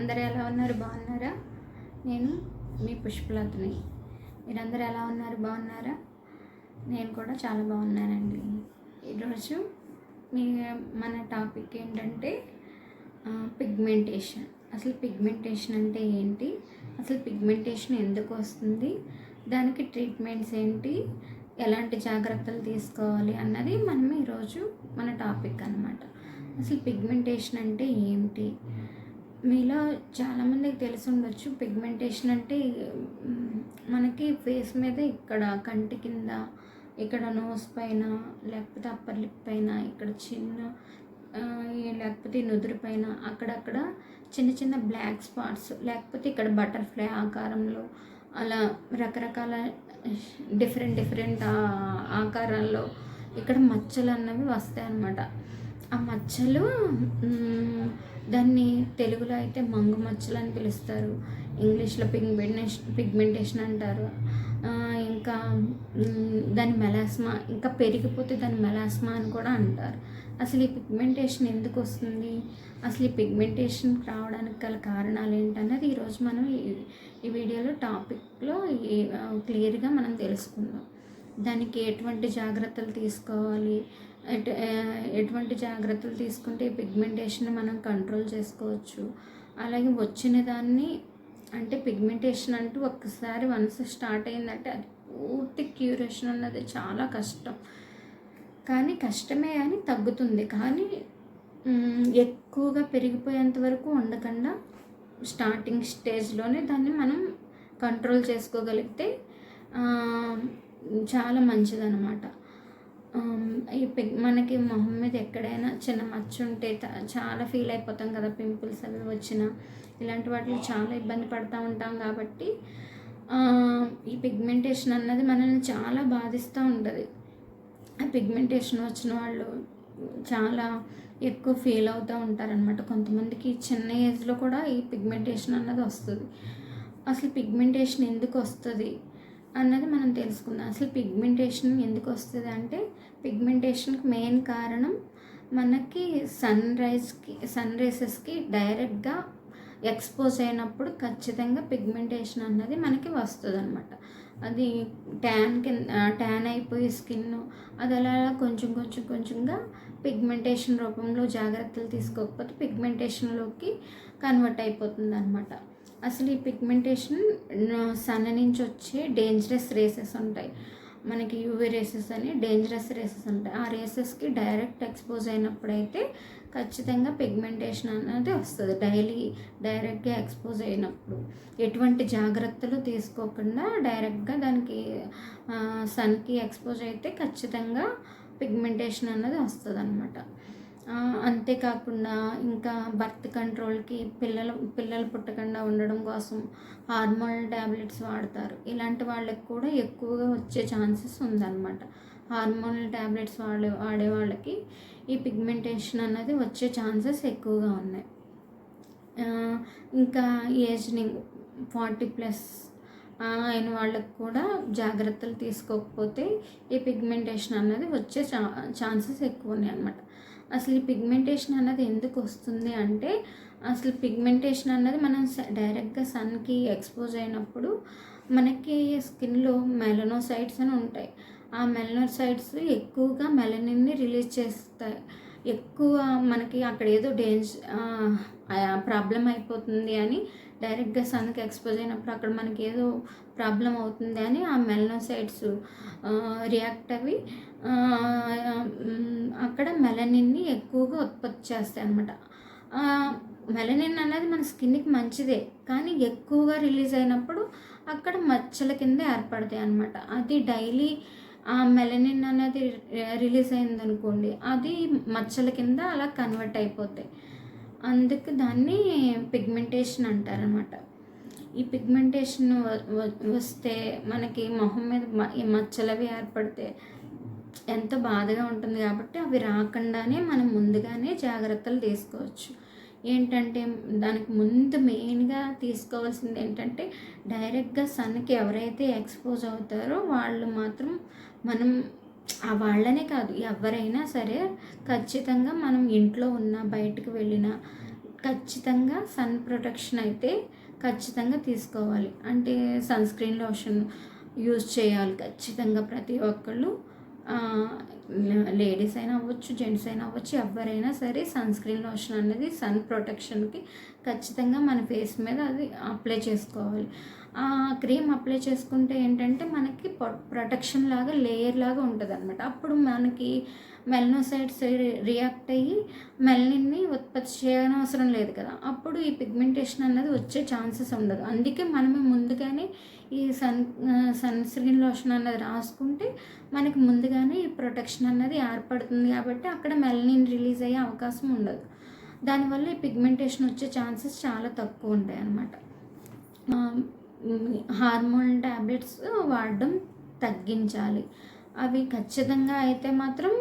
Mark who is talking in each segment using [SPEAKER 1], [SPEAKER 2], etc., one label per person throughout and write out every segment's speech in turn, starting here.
[SPEAKER 1] అందరూ ఎలా ఉన్నారు? బాగున్నారా? నేను మీ పుష్పలతని. మీరందరూ ఎలా ఉన్నారు? బాగున్నారా? నేను కూడా చాలా బాగున్నానండి. ఈరోజు మీ మన టాపిక్ ఏంటంటే పిగ్మెంటేషన్. అసలు పిగ్మెంటేషన్ అంటే ఏంటి? అసలు పిగ్మెంటేషన్ ఎందుకు వస్తుంది? దానికి ట్రీట్మెంట్స్ ఏంటి? ఎలాంటి జాగ్రత్తలు తీసుకోవాలి అన్నది మనం ఈరోజు మన టాపిక్ అనమాట అసలు పిగ్మెంటేషన్ అంటే ఏమిటి మీలో చాలామందికి తెలిసి ఉండొచ్చు పిగ్మెంటేషన్ అంటే మనకి ఫేస్ మీద ఇక్కడ కంటి కింద ఇక్కడ నోస్ పైన లేకపోతే అప్పర్ లిప్ పైన ఇక్కడ చిన్న లేకపోతే నుదురు పైన అక్కడక్కడ చిన్న చిన్న బ్లాక్ స్పాట్స్ లేకపోతే ఇక్కడ బటర్ఫ్లై ఆకారంలో అలా రకరకాల డిఫరెంట్ డిఫరెంట్ ఆకారాల్లో ఇక్కడ మచ్చలు అన్నవి వస్తాయి అన్నమాట ఆ మచ్చలు దాన్ని తెలుగులో అయితే మంగు మచ్చలు అని పిలుస్తారు. ఇంగ్లీష్లో పిగ్మెంటేషన్ పిగ్మెంటేషన్ అంటారు. ఇంకా దాని మెలాస్మా ఇంకా పెరిగిపోతే దాని మెలాస్మా అని కూడా అంటారు. అసలు ఈ పిగ్మెంటేషన్ ఎందుకు వస్తుంది? అసలు ఈ పిగ్మెంటేషన్ రావడానికి గల కారణాలు ఏంటన్నది ఈరోజు మనం ఈ వీడియోలో టాపిక్లో క్లియర్గా మనం తెలుసుకుందాం. దానికి ఎటువంటి జాగ్రత్తలు తీసుకోవాలి? ఎటు- ఎటువంటి జాగ్రత్తలు తీసుకుంటే ఈ పిగ్మెంటేషన్ మనం కంట్రోల్ చేసుకోవచ్చు. అలాగే వచ్చిన దాన్ని అంటే పిగ్మెంటేషన్ అంటూ ఒక్కసారి వన్స్ స్టార్ట్ అయిందంటే అది పూర్తి క్యూరేషన్ అన్నది చాలా కష్టం. కానీ కష్టమే అని తగ్గుతుంది. కానీ ఎక్కువగా పెరిగిపోయేంత వరకు ఉండకుండా స్టార్టింగ్ స్టేజ్లోనే దాన్ని మనం కంట్రోల్ చేసుకోగలిగితే చాలా మంచిదన్నమాట. ఈ పిగ్ మనకి మొహం మీద ఎక్కడైనా చిన్న మచ్చ ఉంటే చాలా ఫీల్ అయిపోతాం కదా పింపుల్స్ అవి వచ్చిన. ఇలాంటి వాటిలో చాలా ఇబ్బంది పడుతూ ఉంటాం కాబట్టి ఈ పిగ్మెంటేషన్ అన్నది మనల్ని చాలా బాధిస్తూ ఉంటుంది. ఆ పిగ్మెంటేషన్ వచ్చిన వాళ్ళు చాలా ఎక్కువ ఫీల్ అవుతూ ఉంటారనమాట కొంతమందికి చిన్న ఏజ్లో కూడా ఈ పిగ్మెంటేషన్ అన్నది వస్తుంది. అసలు పిగ్మెంటేషన్ ఎందుకు వస్తుంది? అన్నది మనం తెలుసుకుందాం. అసలు పిగ్మెంటేషన్ ఎందుకు వస్తుంది అంటే పిగ్మెంటేషన్కి మెయిన్ కారణం మనకి సన్ రైజ్కి సన్ రేసెస్కి డైరెక్ట్గా ఎక్స్పోజ్ అయినప్పుడు ఖచ్చితంగా పిగ్మెంటేషన్ అన్నది మనకి వస్తుంది అనమాట అది ట్యాన్ కింద ట్యాన్ అయిపోయి స్కిన్ అది అలా అలా కొంచెం కొంచెం కొంచెంగా పిగ్మెంటేషన్ రూపంలో జాగ్రత్తలు తీసుకోకపోతే పిగ్మెంటేషన్లోకి కన్వర్ట్ అయిపోతుంది అనమాట అసలు ఈ పిగ్మెంటేషన్ సన్ నుంచి వచ్చే డేంజరస్ రేసెస్ ఉంటాయి. మనకి యూవీ రేసెస్ అని డేంజరస్ రేసెస్ ఉంటాయి. ఆ రేసెస్కి డైరెక్ట్ ఎక్స్పోజ్ అయినప్పుడైతే ఖచ్చితంగా పిగ్మెంటేషన్ అనేది వస్తుంది. డైలీ డైరెక్ట్గా ఎక్స్పోజ్ అయినప్పుడు. ఎటువంటి జాగ్రత్తలు తీసుకోకుండా డైరెక్ట్గా దానికి సన్కి ఎక్స్పోజ్ అయితే ఖచ్చితంగా పిగ్మెంటేషన్ అన్నది వస్తుంది అనమాట అంతేకాకుండా ఇంకా బర్త్ కంట్రోల్కి పిల్లలు పిల్లలు పుట్టకుండా ఉండడం కోసం హార్మోన్ ట్యాబ్లెట్స్ వాడతారు. ఇలాంటి వాళ్ళకి కూడా ఎక్కువగా వచ్చే ఛాన్సెస్ ఉందన్నమాట. హార్మోనల్ ట్యాబ్లెట్స్ వాడే వాడే వాళ్ళకి ఈ పిగ్మెంటేషన్ అన్నది వచ్చే ఛాన్సెస్ ఎక్కువగా ఉన్నాయి. ఇంకా ఏజ్నింగ్ ఫార్టీ ప్లస్ అయిన వాళ్ళకి కూడా జాగ్రత్తలు తీసుకోకపోతే ఈ పిగ్మెంటేషన్ అన్నది వచ్చే ఛా ఛాన్సెస్ ఎక్కువ ఉన్నాయి అన్నమాట అసలు ఈ పిగ్మెంటేషన్ అన్నది ఎందుకు వస్తుంది అంటే అసలు పిగ్మెంటేషన్ అన్నది మనం డైరెక్ట్గా సన్కి ఎక్స్పోజ్ అయినప్పుడు మనకి స్కిన్లో మెలనోసైడ్స్ అని ఉంటాయి. ఆ మెలనోసైడ్స్ ఎక్కువగా మెలనిన్ని రిలీజ్ చేస్తాయి. ఎక్కువ మనకి అక్కడ ఏదో డేంజ్ ప్రాబ్లం అయిపోతుంది అని డైరెక్ట్గా సన్కి ఎక్స్పోజ్ అయినప్పుడు అక్కడ మనకి ఏదో ప్రాబ్లం అవుతుంది అని ఆ మెలనోసైడ్స్ రియాక్ట్ అవి అక్కడ మెలనిన్ని ఎక్కువగా ఉత్పత్తి చేస్తాయి అనమాట మెలనిన్ అనేది మన స్కిన్కి మంచిదే కానీ ఎక్కువగా రిలీజ్ అయినప్పుడు అక్కడ మచ్చల కింద ఏర్పడతాయి అనమాట అది డైలీ ఆ మెలనిన్ అనేది రిలీజ్ అయిందనుకోండి అది మచ్చల కింద అలా కన్వర్ట్ అయిపోతాయి. అందుకు దాన్ని పిగ్మెంటేషన్ అంటారనమాట ఈ పిగ్మెంటేషన్ వస్తే మనకి మొహం మీద ఈ మచ్చలు అవి ఏర్పడితే ఎంతో బాధగా ఉంటుంది కాబట్టి అవి రాకుండానే మనం ముందుగానే జాగ్రత్తలు తీసుకోవచ్చు. ఏంటంటే దానికి ముందు మెయిన్గా తీసుకోవాల్సింది ఏంటంటే డైరెక్ట్గా సన్కి ఎవరైతే ఎక్స్పోజ్ అవుతారో వాళ్ళు మాత్రం మనం వాళ్ళనే కాదు ఎవరైనా సరే ఖచ్చితంగా మనం ఇంట్లో ఉన్న బయటకు వెళ్ళినా ఖచ్చితంగా సన్ ప్రొటెక్షన్ అయితే ఖచ్చితంగా తీసుకోవాలి. అంటే సన్ స్క్రీన్ లోషన్ యూజ్ చేయాలి ఖచ్చితంగా ప్రతి ఒక్కళ్ళు. లేడీస్ అయినా అవ్వచ్చు జెంట్స్ అయినా అవ్వచ్చు ఎవరైనా సరే సన్ స్క్రీన్ లోషన్ అనేది సన్ ప్రొటెక్షన్కి ఖచ్చితంగా మన ఫేస్ మీద అది అప్లై చేసుకోవాలి. క్రీమ్ అప్లై చేసుకుంటే ఏంటంటే మనకి ప్రొటెక్షన్ లాగా లేయర్ లాగా ఉంటుంది అనమాట అప్పుడు మనకి మెల్నోసైడ్స్ రియాక్ట్ అయ్యి మెల్నిన్ని ఉత్పత్తి చేయనవసరం లేదు కదా. అప్పుడు ఈ పిగ్మెంటేషన్ అన్నది వచ్చే ఛాన్సెస్ ఉండదు. అందుకే మనమే ముందుగానే ఈ సన్ సన్ స్క్రీన్ లోషన్ అన్నది రాసుకుంటే మనకి ముందుగానే ఈ ప్రొటెక్షన్ అన్నది ఏర్పడుతుంది కాబట్టి అక్కడ మెల్నిన్ రిలీజ్ అయ్యే అవకాశం ఉండదు. దానివల్ల ఈ పిగ్మెంటేషన్ వచ్చే ఛాన్సెస్ చాలా తక్కువ ఉంటాయి అన్నమాట హార్మోన్ ట్యాబ్లెట్స్ వాడడం తగ్గించాలి. అవి ఖచ్చితంగా అయితే మాత్రం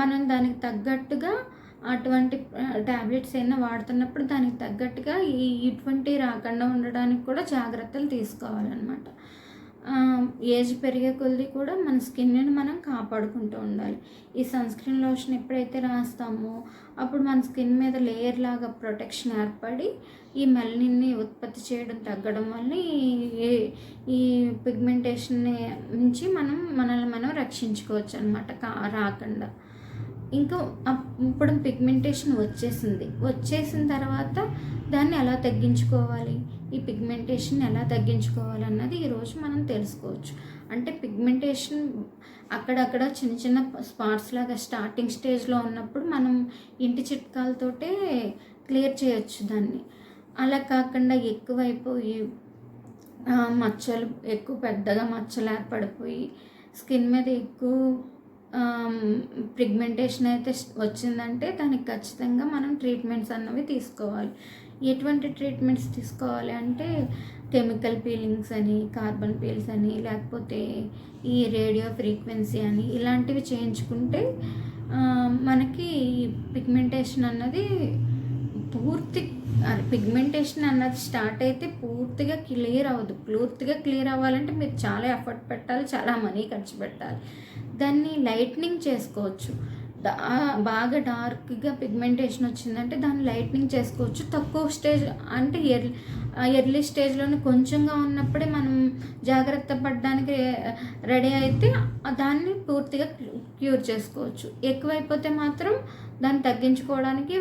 [SPEAKER 1] మనం దానికి తగ్గట్టుగా అటువంటి ట్యాబ్లెట్స్ అయినా వాడుతున్నప్పుడు దానికి తగ్గట్టుగా ఈ ఇటువంటి రాకుండా ఉండడానికి కూడా జాగ్రత్తలు తీసుకోవాలన్నమాట. ఏజ్ పెరిగే కొద్దీ కూడా మన స్కిన్ని మనం కాపాడుకుంటూ ఉండాలి. ఈ సన్ స్క్రీన్ లోషన్ ఎప్పుడైతే రాస్తామో అప్పుడు మన స్కిన్ మీద లేయర్ లాగా ప్రొటెక్షన్ ఏర్పడి ఈ మెలనిన్ని ఉత్పత్తి చేయడం తగ్గడం వల్ల ఈ ఈ పిగ్మెంటేషన్ నుంచి మనం మనల్ని మనం రక్షించుకోవచ్చు అనమాట కా రాకుండా. ఇంకా ఇప్పుడు పిగ్మెంటేషన్ వచ్చేసింది. వచ్చేసిన తర్వాత దాన్ని ఎలా తగ్గించుకోవాలి? ఈ పిగ్మెంటేషన్ ఎలా తగ్గించుకోవాలన్నది ఈరోజు మనం తెలుసుకోవచ్చు. అంటే పిగ్మెంటేషన్ అక్కడక్కడ చిన్న చిన్న స్పాట్స్ లాగా స్టార్టింగ్ స్టేజ్లో ఉన్నప్పుడు మనం ఇంటి చిట్కాలతోటే క్లియర్ చేయొచ్చు దాన్ని. అలా కాకుండా ఎక్కువైపోయి మచ్చలు ఎక్కువ పెద్దగా మచ్చలు ఏర్పడిపోయి స్కిన్ మీద ఎక్కువ పిగ్మెంటేషన్ అయితే వచ్చిందంటే దానికి ఖచ్చితంగా మనం ట్రీట్మెంట్స్ అన్నవి తీసుకోవాలి. ఎటువంటి ట్రీట్మెంట్స్ తీసుకోవాలి అంటే కెమికల్ పీలింగ్స్ అని కార్బన్ పీల్స్ అని లేకపోతే ఈ రేడియో ఫ్రీక్వెన్సీ అని ఇలాంటివి చేయించుకుంటే మనకి పిగ్మెంటేషన్ అన్నది పూర్తి పిగ్మెంటేషన్ అన్నది స్టార్ట్ అయితే పూర్తిగా క్లియర్ అవ్వదు. పూర్తిగా క్లియర్ అవ్వాలంటే మీరు చాలా ఎఫర్ట్ పెట్టాలి చాలా మనీ ఖర్చు పెట్టాలి. దాన్ని లైట్నింగ్ చేసుకోవచ్చు. బాగా డార్క్గా పిగ్మెంటేషన్ వచ్చిందంటే దాన్ని లైట్నింగ్ చేసుకోవచ్చు. తక్కువ స్టేజ్ అంటే ఎర్లీ ఎర్లీ స్టేజ్లోనే కొంచెంగా ఉన్నప్పుడే మనం జాగ్రత్త పడడానికి రెడీ అయితే దాన్ని పూర్తిగా క్యూర్ చేసుకోవచ్చు. ఎక్కువైపోతే మాత్రం దాన్ని తగ్గించుకోవడానికి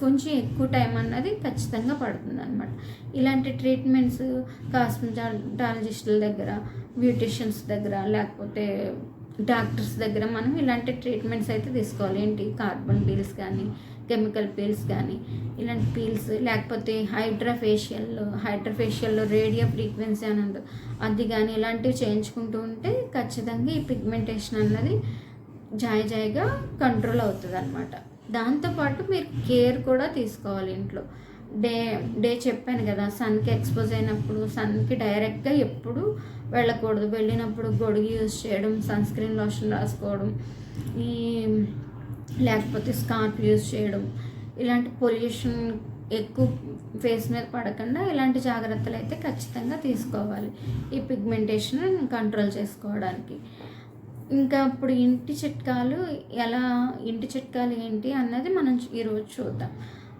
[SPEAKER 1] కొంచెం ఎక్కువ టైం అన్నది ఖచ్చితంగా పడుతుంది అనమాట ఇలాంటి ట్రీట్మెంట్స్ కాస్మెటాలజిస్టుల దగ్గర బ్యూటిషియన్స్ దగ్గర లేకపోతే డాక్టర్స్ దగ్గర మనం ఇలాంటి ట్రీట్మెంట్స్ అయితే తీసుకోవాలి. ఏంటి? కార్బన్ పీల్స్ కానీ కెమికల్ పీల్స్ కానీ ఇలాంటి పీల్స్ లేకపోతే హైడ్రాఫేషియల్ హైడ్రాఫేషియల్లో రేడియో ఫ్రీక్వెన్సీ అని ఉంటుంది. అది కానీ ఇలాంటివి చేయించుకుంటూ ఉంటే ఖచ్చితంగా ఈ పిగ్మెంటేషన్ అన్నది జాయి జాయిగా కంట్రోల్ అవుతుంది అనమాట దాంతోపాటు మీరు కేర్ కూడా తీసుకోవాలి ఇంట్లో. డే డే చెప్పాను కదా సన్కి ఎక్స్పోజ్ అయినప్పుడు సన్కి డైరెక్ట్గా ఎప్పుడు వెళ్ళకూడదు. వెళ్ళినప్పుడు గొడుగు యూజ్ చేయడం సన్ స్క్రీన్ లోషన్ రాసుకోవడం ఈ లేకపోతే స్కార్ప్ యూజ్ చేయడం ఇలాంటి పొల్యూషన్ ఎక్కువ ఫేస్ మీద పడకుండా ఇలాంటి జాగ్రత్తలు అయితే ఖచ్చితంగా తీసుకోవాలి. ఈ పిగ్మెంటేషన్ కంట్రోల్ చేసుకోవడానికి. ఇంకా ఇప్పుడు ఇంటి చిట్కాలు ఎలా ఇంటి చిట్కాలు ఏంటి అన్నది మనం ఈరోజు చూద్దాం.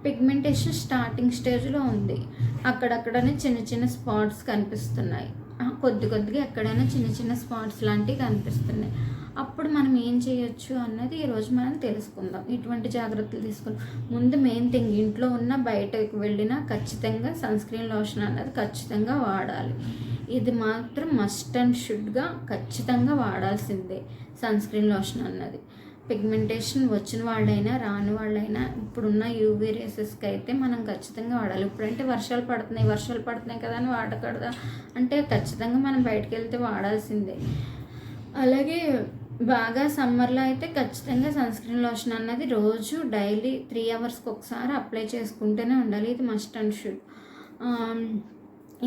[SPEAKER 1] పిగ్మెంటేషన్ స్టార్టింగ్ స్టేజ్లో ఉంది. అక్కడక్కడనే చిన్న చిన్న స్పాట్స్ కనిపిస్తున్నాయి. కొద్ది కొద్దిగా ఎక్కడైనా చిన్న చిన్న స్పాట్స్ లాంటివి కనిపిస్తున్నాయి. అప్పుడు మనం ఏం చేయొచ్చు అన్నది ఈరోజు మనం తెలుసుకుందాం. ఇటువంటి జాగ్రత్తలు తీసుకుందాం ముందు మెయిన్ థింగ్ ఇంట్లో ఉన్న బయటకు వెళ్ళినా ఖచ్చితంగా సన్ స్క్రీన్ లోషన్ అన్నది ఖచ్చితంగా వాడాలి. ఇది మాత్రం మస్ట్ అండ్ షుడ్గా ఖచ్చితంగా వాడాల్సిందే సన్ స్క్రీన్ లోషన్ అన్నది. పిగ్మెంటేషన్ వచ్చిన వాళ్ళైనా రాని వాళ్ళైనా ఇప్పుడున్న యూవీ రేసెస్కి అయితే మనం ఖచ్చితంగా వాడాలి. ఇప్పుడంటే వర్షాలు పడుతున్నాయి వర్షాలు పడుతున్నాయి కదా అని వాడకూడదా? అంటే ఖచ్చితంగా మనం బయటకు వెళ్తే వాడాల్సిందే. అలాగే బాగా సమ్మర్లో అయితే ఖచ్చితంగా సన్ స్క్రీన్ లోషన్ అన్నది రోజు డైలీ త్రీ అవర్స్కి ఒకసారి అప్లై చేసుకుంటూనే ఉండాలి. ఇది మస్ట్ అండ్ షుడ్.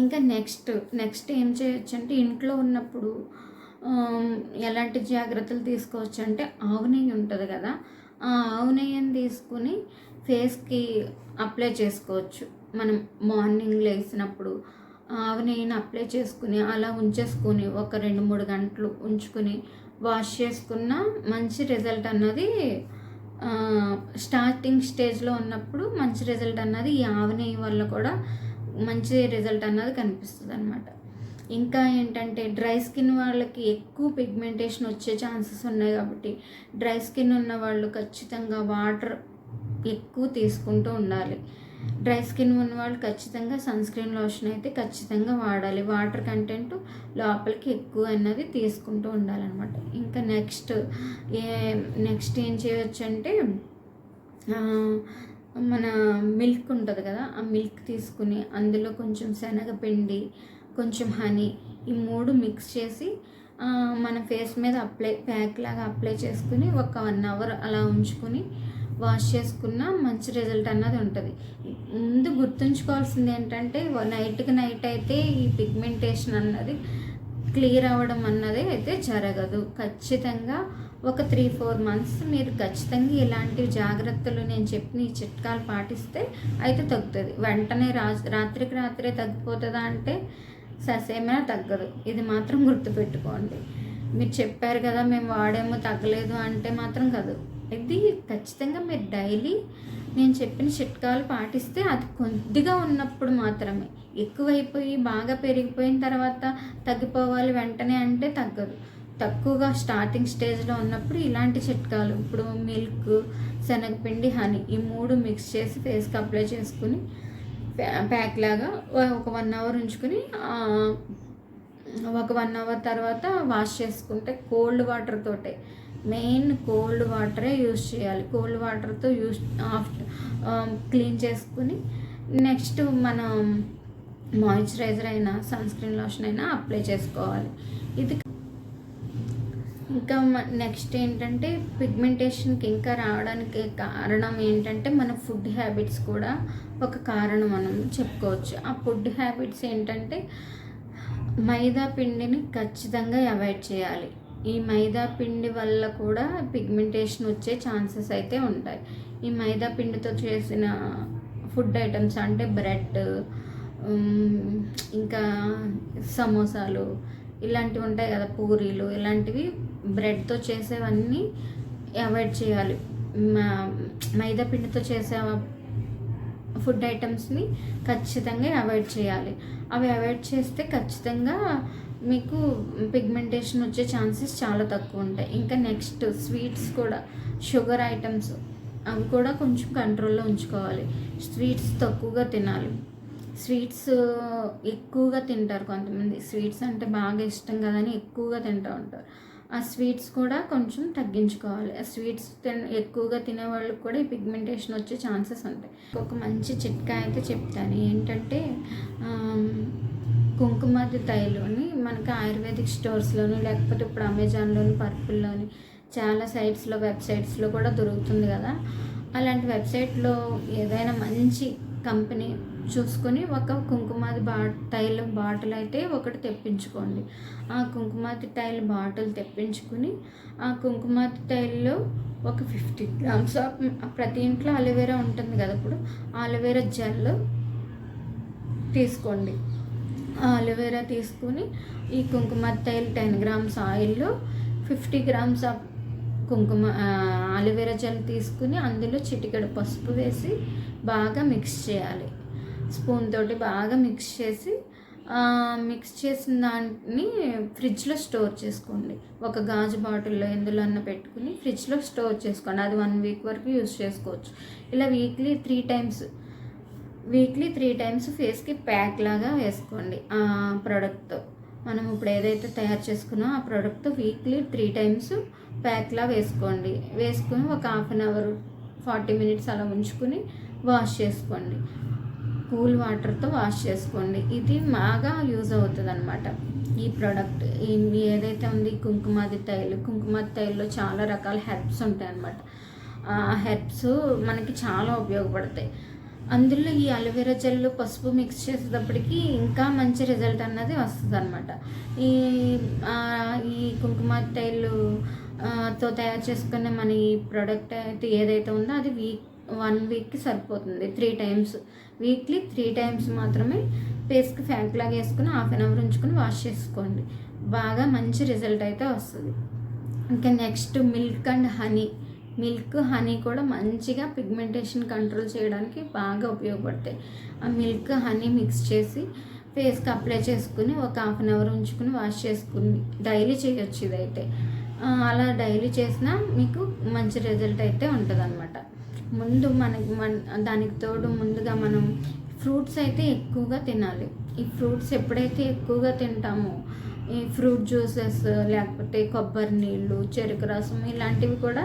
[SPEAKER 1] ఇంకా నెక్స్ట్ నెక్స్ట్ ఏం చేయొచ్చు అంటే ఇంట్లో ఉన్నప్పుడు ఎలాంటి జాగ్రత్తలు తీసుకోవచ్చు అంటే ఆవు నెయ్యి ఉంటుంది కదా ఆ ఆవు నెయ్యిని తీసుకుని ఫేస్కి అప్లై చేసుకోవచ్చు. మనం మార్నింగ్ లేచినప్పుడు ఆవు నెయ్యిని అప్లై చేసుకుని అలా ఉంచేసుకొని ఒక రెండు మూడు గంటలు ఉంచుకుని వాష్ చేసుకున్న మంచి రిజల్ట్ అన్నది స్టార్టింగ్ స్టేజ్లో ఉన్నప్పుడు మంచి రిజల్ట్ అన్నది ఈ ఆవు నెయ్యి వల్ల కూడా మంచి రిజల్ట్ అన్నది కనిపిస్తుంది అనమాట ఇంకా ఏంటంటే డ్రై స్కిన్ వాళ్ళకి ఎక్కువ పిగ్మెంటేషన్ వచ్చే ఛాన్సెస్ ఉన్నాయి కాబట్టి డ్రై స్కిన్ ఉన్న వాళ్ళు ఖచ్చితంగా వాటర్ ఎక్కువ తీసుకుంటూ ఉండాలి. డ్రై స్కిన్ ఉన్న వాళ్ళు ఖచ్చితంగా సన్ స్క్రీన్ లోషన్ అయితే ఖచ్చితంగా వాడాలి. వాటర్ కంటెంట్ లోపలికి ఎక్కువ అన్నది తీసుకుంటూ ఉండాలన్నమాట. ఇంకా నెక్స్ట్ ఏ నెక్స్ట్ ఏం చేయొచ్చు అంటే మన మిల్క్ ఉంటుంది కదా ఆ మిల్క్ తీసుకుని అందులో కొంచెం శనగపిండి కొంచెం హనీ ఈ మూడు మిక్స్ చేసి మన ఫేస్ మీద అప్లై ప్యాక్ లాగా అప్లై చేసుకుని ఒక వన్ అవర్ అలా ఉంచుకుని వాష్ చేసుకున్న మంచి రిజల్ట్ అన్నది ఉంటుంది. ముందు గుర్తుంచుకోవాల్సింది ఏంటంటే నైట్కి నైట్ అయితే ఈ పిగ్మెంటేషన్ అన్నది క్లియర్ అవ్వడం అన్నది అయితే జరగదు. ఖచ్చితంగా ఒక త్రీ ఫోర్ మంత్స్ మీరు ఖచ్చితంగా ఇలాంటి జాగ్రత్తలు నేను చెప్పిన ఈ చిట్కాలు పాటిస్తే అయితే తగ్గుతుంది. వెంటనే రా రాత్రికి రాత్రే తగ్గిపోతుందా అంటే ససేమైనా తగ్గదు. ఇది మాత్రం గుర్తుపెట్టుకోండి. మీరు చెప్పారు కదా మేము వాడేమో తగ్గలేదు అంటే మాత్రం కాదు. ఇది ఖచ్చితంగా మీరు డైలీ నేను చెప్పిన చిట్కాలు పాటిస్తే అది కొద్దిగా ఉన్నప్పుడు మాత్రమే. ఎక్కువైపోయి బాగా పెరిగిపోయిన తర్వాత తగ్గిపోవాలి వెంటనే అంటే తగ్గదు. తక్కువగా స్టార్టింగ్ స్టేజ్లో ఉన్నప్పుడు ఇలాంటి చిట్కాలు ఇప్పుడు మిల్క్ శనగపిండి హనీ ఈ మూడు మిక్స్ చేసి ఫేస్కి అప్లై చేసుకుని ప్యాక్ లాగా ఒక వన్ అవర్ ఉంచుకుని ఒక వన్ అవర్ తర్వాత వాష్ చేసుకుంటే కోల్డ్ వాటర్ తోటే. మెయిన్ కోల్డ్ వాటరే యూజ్ చేయాలి. కోల్డ్ వాటర్తో యూస్ క్లీన్ చేసుకుని నెక్స్ట్ మనం మాయిశ్చరైజర్ అయినా సన్ స్క్రీన్ లోషన్ అయినా అప్లై చేసుకోవాలి. ఇది ఇంకా నెక్స్ట్ ఏంటంటే పిగ్మెంటేషన్కి ఇంకా రావడానికి కారణం ఏంటంటే మన ఫుడ్ హ్యాబిట్స్ కూడా ఒక కారణం మనం చెప్పుకోవచ్చు. ఆ ఫుడ్ హ్యాబిట్స్ ఏంటంటే మైదా పిండిని ఖచ్చితంగా అవాయిడ్ చేయాలి. ఈ మైదా పిండి వల్ల కూడా పిగ్మెంటేషన్ వచ్చే ఛాన్సెస్ అయితే ఉంటాయి. ఈ మైదా పిండితో చేసిన ఫుడ్ ఐటమ్స్ అంటే బ్రెడ్ ఇంకా సమోసాలు ఇలాంటివి ఉంటాయి కదా పూరీలు ఇలాంటివి బ్రెడ్తో చేసేవన్నీ అవాయిడ్ చేయాలి. మా- మైదా పిండితో చేసే ఫుడ్ ఐటమ్స్ని ఖచ్చితంగా అవాయిడ్ చేయాలి. అవి అవాయిడ్ చేస్తే ఖచ్చితంగా మీకు పిగ్మెంటేషన్ వచ్చే ఛాన్సెస్ చాలా తక్కువ ఉంటాయి. ఇంకా నెక్స్ట్ స్వీట్స్ కూడా షుగర్ ఐటమ్స్ అవి కూడా కొంచెం కంట్రోల్లో ఉంచుకోవాలి. స్వీట్స్ తక్కువగా తినాలి. స్వీట్స్ ఎక్కువగా తింటారు కొంతమంది. స్వీట్స్ అంటే బాగా ఇష్టం కదని ఎక్కువగా తింటూ ఉంటారు. ఆ స్వీట్స్ కూడా కొంచెం తగ్గించుకోవాలి. ఆ స్వీట్స్ తిన ఎక్కువగా తినే వాళ్ళకి కూడా ఈ పిగ్మెంటేషన్ వచ్చే ఛాన్సెస్ ఉంటాయి. ఒక మంచి చిట్కా అయితే చెప్తాను. ఏంటంటే ఆమ్, కుంకుమాది తైలోని మనకి ఆయుర్వేదిక్ స్టోర్స్లోని లేకపోతే ఇప్పుడు అమెజాన్లోని పర్పుల్లోని చాలా సైట్స్లో వెబ్సైట్స్లో కూడా దొరుకుతుంది కదా. అలాంటి వెబ్సైట్లో ఏదైనా మంచి కంపెనీ చూసుకొని ఒక కుంకుమాది బా టైల్ బాటిల్ అయితే ఒకటి తెప్పించుకోండి. ఆ కుంకుమాది టైల్ బాటిల్ తెప్పించుకుని ఆ కుంకుమాది టైల్లో ఒక ఫిఫ్టీ గ్రామ్స్ ప్రతి ఇంట్లో అలోవేరా ఉంటుంది కదా ఇప్పుడు అలోవేరా జెల్ తీసుకోండి. ఆ తీసుకుని ఈ కుంకుమ తైల్ టెన్ గ్రామ్స్ ఆయిల్లో ఫిఫ్టీ గ్రామ్స్ ఆఫ్ కుంకుమ అలోవేరా జెల్ తీసుకుని అందులో చిటికెడు పసుపు వేసి బాగా మిక్స్ చేయాలి. స్పూన్ తోటి బాగా మిక్స్ చేసి మిక్స్ చేసిన దాన్ని ఫ్రిడ్జ్లో స్టోర్ చేసుకోండి. ఒక గాజు బాటిల్లో ఎందులో అన్న పెట్టుకుని ఫ్రిడ్జ్లో స్టోర్ చేసుకోండి. అది వన్ వీక్ వరకు యూస్ చేసుకోవచ్చు. ఇలా weekly three times weekly three times ఫేస్కి ప్యాక్ లాగా వేసుకోండి ఆ ప్రోడక్ట్తో మనం ఇప్పుడు ఏదైతే తయారు చేసుకున్నామో ఆ ప్రోడక్ట్తో వీక్లీ త్రీ టైమ్స్ ప్యాక్లా వేసుకోండి. వేసుకుని ఒక half an hour forty minutes అలా ఉంచుకుని వాష్ చేసుకోండి. కూల్ వాటర్తో వాష్ చేసుకోండి. ఇది బాగా యూజ్ అవుతుంది అనమాట ఈ ప్రోడక్ట్ ఏదైతే ఉంది కుంకుమాది తైలు కుంకుమాది తైల్లో చాలా రకాల హెర్బ్స్ ఉంటాయి అన్నమాట ఆ హెర్బ్స్ మనకి చాలా ఉపయోగపడతాయి. అందులో ఈ అలోవెరా జెల్ పసుపు మిక్స్ చేసేటప్పటికి ఇంకా మంచి రిజల్ట్ అన్నది వస్తుంది అనమాట ఈ ఈ కుంకుమ తైలు తో తయారు చేసుకునే మన ఈ ప్రోడక్ట్ అయితే ఏదైతే ఉందో అది వీక్ వన్ వీక్కి సరిపోతుంది. Three times weekly three times మాత్రమే ఫేస్కి ఫ్యాంక్ లాగా వేసుకుని హాఫ్ అన్ అవర్ ఉంచుకొని వాష్ చేసుకోండి. బాగా మంచి రిజల్ట్ అయితే వస్తుంది. ఇంకా next milk and honey. Milk honey కూడా మంచిగా పిగ్మెంటేషన్ కంట్రోల్ చేయడానికి బాగా ఉపయోగపడతాయి. ఆ మిల్క్ హనీ మిక్స్ చేసి ఫేస్కి అప్లై చేసుకుని ఒక హాఫ్ అన్ అవర్ ఉంచుకుని వాష్ చేసుకుని డైలీ చేయొచ్చు ఇదైతే. అలా డైలీ చేసినా మీకు మంచి రిజల్ట్ అయితే ఉంటుంది ముందు మనకి మన దానికి తోడు ముందుగా మనం ఫ్రూట్స్ అయితే ఎక్కువగా తినాలి. ఈ ఫ్రూట్స్ ఎప్పుడైతే ఎక్కువగా తింటామో ఈ ఫ్రూట్ జ్యూసెస్ లేకపోతే కొబ్బరి నీళ్ళు చెరుకు రసం ఇలాంటివి కూడా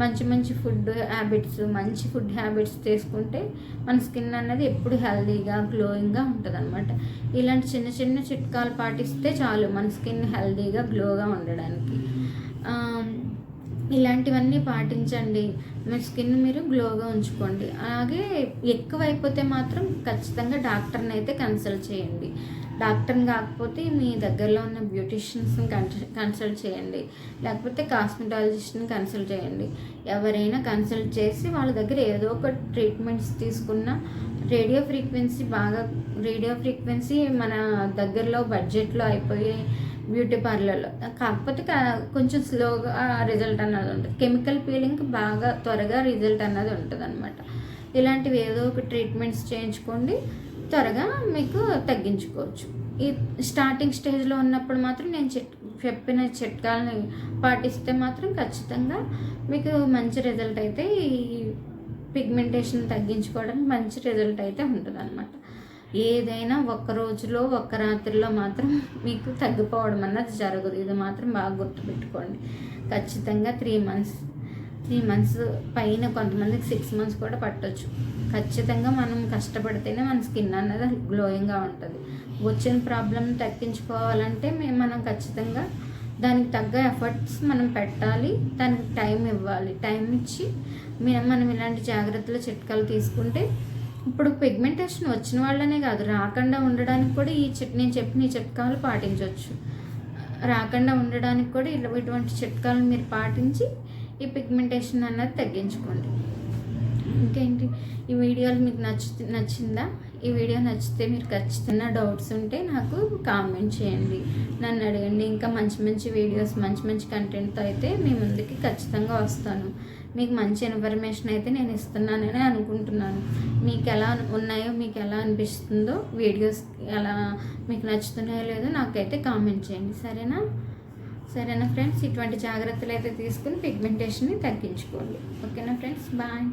[SPEAKER 1] మంచి మంచి ఫుడ్ హ్యాబిట్స్ మంచి ఫుడ్ హ్యాబిట్స్ తీసుకుంటే మన స్కిన్ అనేది ఎప్పుడు హెల్దీగా గ్లోయింగ్గా ఉంటుంది అనమాట ఇలాంటి చిన్న చిన్న చిట్కాలు పాటిస్తే చాలు మన స్కిన్ హెల్దీగా గ్లోగా ఉండడానికి. ఇలాంటివన్నీ పాటించండి. మీ స్కిన్ మీరు గ్లోగా ఉంచుకోండి. అలాగే ఎక్కువైపోతే మాత్రం ఖచ్చితంగా డాక్టర్ని అయితే కన్సల్ట్ చేయండి. డాక్టర్ని కాకపోతే మీ దగ్గరలో ఉన్న బ్యూటిషియన్స్ని కన్సల్ట్ చేయండి. లేకపోతే కాస్మెటాలజిస్ట్ని కన్సల్ట్ చేయండి. ఎవరైనా కన్సల్ట్ చేసి వాళ్ళ దగ్గర ఏదో ఒక ట్రీట్మెంట్స్ తీసుకున్న రేడియో ఫ్రీక్వెన్సీ బాగా రేడియో ఫ్రీక్వెన్సీ మన దగ్గరలో బడ్జెట్లో అయిపోయే బ్యూటీ పార్లర్లో. కాకపోతే కొంచెం స్లోగా రిజల్ట్ అన్నది ఉంటుంది. కెమికల్ పీలింగ్ బాగా త్వరగా రిజల్ట్ అన్నది ఉంటుంది అనమాట ఇలాంటివి ఏదో ఒక ట్రీట్మెంట్స్ చేయించుకోండి. త్వరగా మీకు తగ్గించుకోవచ్చు. ఈ స్టార్టింగ్ స్టేజ్లో ఉన్నప్పుడు మాత్రం నేను చిట్ చెప్పిన చిట్కాలని పాటిస్తే మాత్రం ఖచ్చితంగా మీకు మంచి రిజల్ట్ అయితే ఈ పిగ్మెంటేషన్ తగ్గించుకోవడానికి మంచి రిజల్ట్ అయితే ఉంటుంది అనమాట ఏదైనా ఒక్క రోజులో ఒక్క రాత్రిలో మాత్రం మీకు తగ్గిపోవడం అన్నది జరగదు. ఇది మాత్రం బాగా గుర్తుపెట్టుకోండి. ఖచ్చితంగా త్రీ మంత్స్ త్రీ మంత్స్ పైన కొంతమందికి సిక్స్ మంత్స్ కూడా పట్టవచ్చు ఖచ్చితంగా మనం కష్టపడితేనే మన స్కిన్ అన్నది గ్లోయింగ్గా ఉంటుంది. వచ్చిన ప్రాబ్లం తగ్గించుకోవాలంటే మేము మనం ఖచ్చితంగా దానికి తగ్గ ఎఫర్ట్స్ మనం పెట్టాలి. దానికి టైం ఇవ్వాలి. టైం ఇచ్చి మే- మనం ఇలాంటి జాగ్రత్తలు చిట్కాలు తీసుకుంటే ఇప్పుడు పిగ్మెంటేషన్ వచ్చిన వాళ్ళనే కాదు రాకుండా ఉండడానికి కూడా ఈ చిట్ నేను చెప్పిన ఈ చిట్కాలు పాటించవచ్చు రాకుండా ఉండడానికి కూడా ఇటువంటి చిట్కాలు మీరు పాటించి ఈ పిగ్మెంటేషన్ అన్నది తగ్గించుకోండి. ఇంకేంటి? ఈ వీడియోలు మీకు నచ్చు నచ్చిందా? ఈ వీడియో నచ్చితే మీరు ఖచ్చితంగా డౌట్స్ ఉంటే నాకు కామెంట్ చేయండి. నన్ను అడగండి. ఇంకా మంచి మంచి వీడియోస్ మంచి మంచి కంటెంట్తో అయితే మీ ముందుకి ఖచ్చితంగా వస్తాను. మీకు మంచి ఇన్ఫర్మేషన్ అయితే నేను ఇస్తున్నానని అనుకుంటున్నాను. మీకు ఎలా ఉన్నాయో మీకు ఎలా అనిపిస్తుందో వీడియోస్ ఎలా మీకు నచ్చుతున్నాయో లేదో నాకైతే కామెంట్ చేయండి. సరేనా? సరేనా ఫ్రెండ్స్? ఇటువంటి జాగ్రత్తలు అయితే తీసుకుని పిగ్మెంటేషన్ని తగ్గించుకోండి. ఓకేనా ఫ్రెండ్స్? బాయ్.